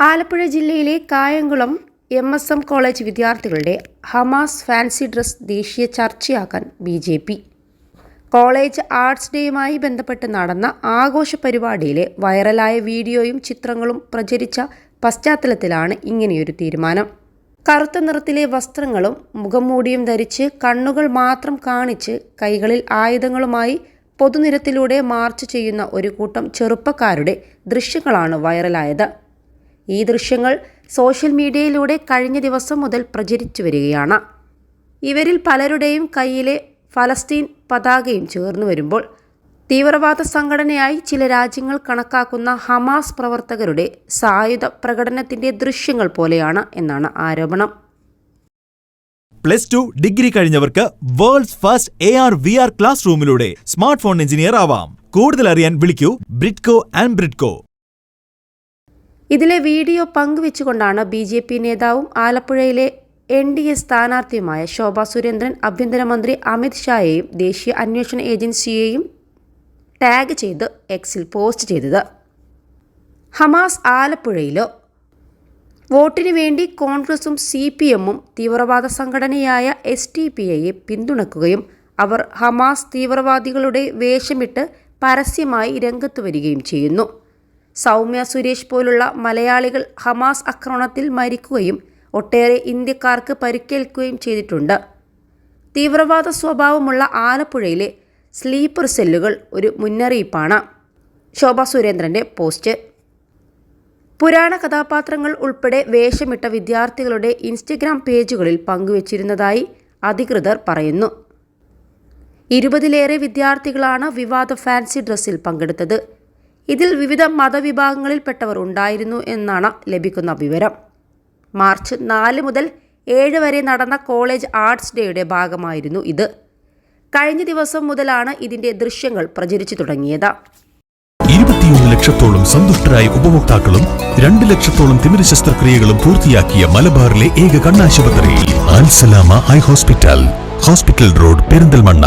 ആലപ്പുഴ ജില്ലയിലെ Kayamkulam M S M college വിദ്യാർത്ഥികളുടെ Hamas fancy dress ദേശീയ ചർച്ചയാക്കാൻ B J P. College arts ഡേയുമായി ബന്ധപ്പെട്ട് നടന്ന ആഘോഷ പരിപാടിയിലെ വൈറലായ വീഡിയോയും ചിത്രങ്ങളും പ്രചരിച്ച പശ്ചാത്തലത്തിലാണ് ഇങ്ങനെയൊരു തീരുമാനം. കറുത്ത നിറത്തിലെ വസ്ത്രങ്ങളും മുഖംമൂടിയും ധരിച്ച് കണ്ണുകൾ മാത്രം കാണിച്ച് കൈകളിൽ ആയുധങ്ങളുമായി പൊതുനിരത്തിലൂടെ മാർച്ച് ചെയ്യുന്ന ഒരു കൂട്ടം ചെറുപ്പക്കാരുടെ ദൃശ്യങ്ങളാണ് വൈറലായത്. ഈ ദൃശ്യങ്ങൾ സോഷ്യൽ മീഡിയയിലൂടെ കഴിഞ്ഞ ദിവസം മുതൽ പ്രചരിച്ചു വരികയാണ്. ഇവരിൽ പലരുടെയും കയ്യിലെ ഫലസ്തീൻ പതാകയും ചേർന്നു വരുമ്പോൾ തീവ്രവാദ സംഘടനയായി ചില രാജ്യങ്ങൾ കണക്കാക്കുന്ന ഹമാസ് പ്രവർത്തകരുടെ സായുധ പ്രകടനത്തിന്റെ ദൃശ്യങ്ങൾ പോലെയാണ് എന്നാണ് ആരോപണം. Plus two degree കഴിഞ്ഞവർക്ക് world's first A R V R class റൂമിലൂടെ smart phone engineer ആവാം. കൂടുതൽ അറിയാൻ വിളിക്കൂ ബ്രിഡ്കോ ആൻഡ് ബ്രിഡ്കോ. ഇതിലെ വീഡിയോ പങ്കുവെച്ചുകൊണ്ടാണ് ബി ജെ പി നേതാവും ആലപ്പുഴയിലെ എൻ ഡി എ സ്ഥാനാർത്ഥിയുമായ ശോഭാ സുരേന്ദ്രൻ ആഭ്യന്തരമന്ത്രി അമിത് ഷായെയും ദേശീയ അന്വേഷണ ഏജൻസിയെയും ടാഗ് ചെയ്ത് എക്സിൽ പോസ്റ്റ് ചെയ്തത്. ഹമാസ് ആലപ്പുഴയിലോ? വോട്ടിനു വേണ്ടി കോൺഗ്രസും സി പി എമ്മും തീവ്രവാദ സംഘടനയായ എസ് ടി പി ഐയെ പിന്തുണക്കുകയും അവർ ഹമാസ് തീവ്രവാദികളുടെ വേഷമിട്ട് പരസ്യമായി രംഗത്തു വരികയും ചെയ്യുന്നു. സൗമ്യ സുരേഷ് പോലുള്ള മലയാളികൾ ഹമാസ് ആക്രമണത്തിൽ മരിക്കുകയും ഒട്ടേറെ ഇന്ത്യക്കാർക്ക് പരിക്കേൽക്കുകയും ചെയ്തിട്ടുണ്ട്. തീവ്രവാദ സ്വഭാവമുള്ള ആലപ്പുഴയിലെ സ്ലീപ്പർ സെല്ലുകൾ ഒരു മുന്നറിയിപ്പാണ്. ശോഭ സുരേന്ദ്രന്റെ പോസ്റ്റ്. പുരാണ കഥാപാത്രങ്ങൾ ഉൾപ്പെടെ വേഷമിട്ട വിദ്യാർത്ഥികളുടെ ഇൻസ്റ്റഗ്രാം പേജുകളിൽ പങ്കുവച്ചിരുന്നതായി അധികൃതർ പറയുന്നു. ഇരുപതിലേറെ വിദ്യാർത്ഥികളാണ് വിവാദ ഫാൻസി ഡ്രസ്സിൽ പങ്കെടുത്തത്. ഇതിൽ വിവിധ മതവിഭാഗങ്ങളിൽപ്പെട്ടവർ ഉണ്ടായിരുന്നു എന്നാണ് ലഭിക്കുന്ന വിവരം. മാർച്ച് നാല് മുതൽ ഏഴ് വരെ നടന്ന കോളേജ് ആർട്സ് ഡേയുടെ ഭാഗമായിരുന്നു ഇത്. കഴിഞ്ഞ ദിവസം മുതലാണ് ഇതിന്റെ ദൃശ്യങ്ങൾ പ്രചരിച്ചു തുടങ്ങിയത്. ഇരുപത്തിയൊന്ന് ലക്ഷത്തോളം സന്തുഷ്ടരായ ഉപഭോക്താക്കളും രണ്ട് ലക്ഷത്തോളം തിമിര ശസ്ത്രക്രിയകളും പൂർത്തിയാക്കിയ മലബാറിലെ ഏക കണ്ണാശുപത്രി Al Salama eye hospital hospital road Perinthalmanna.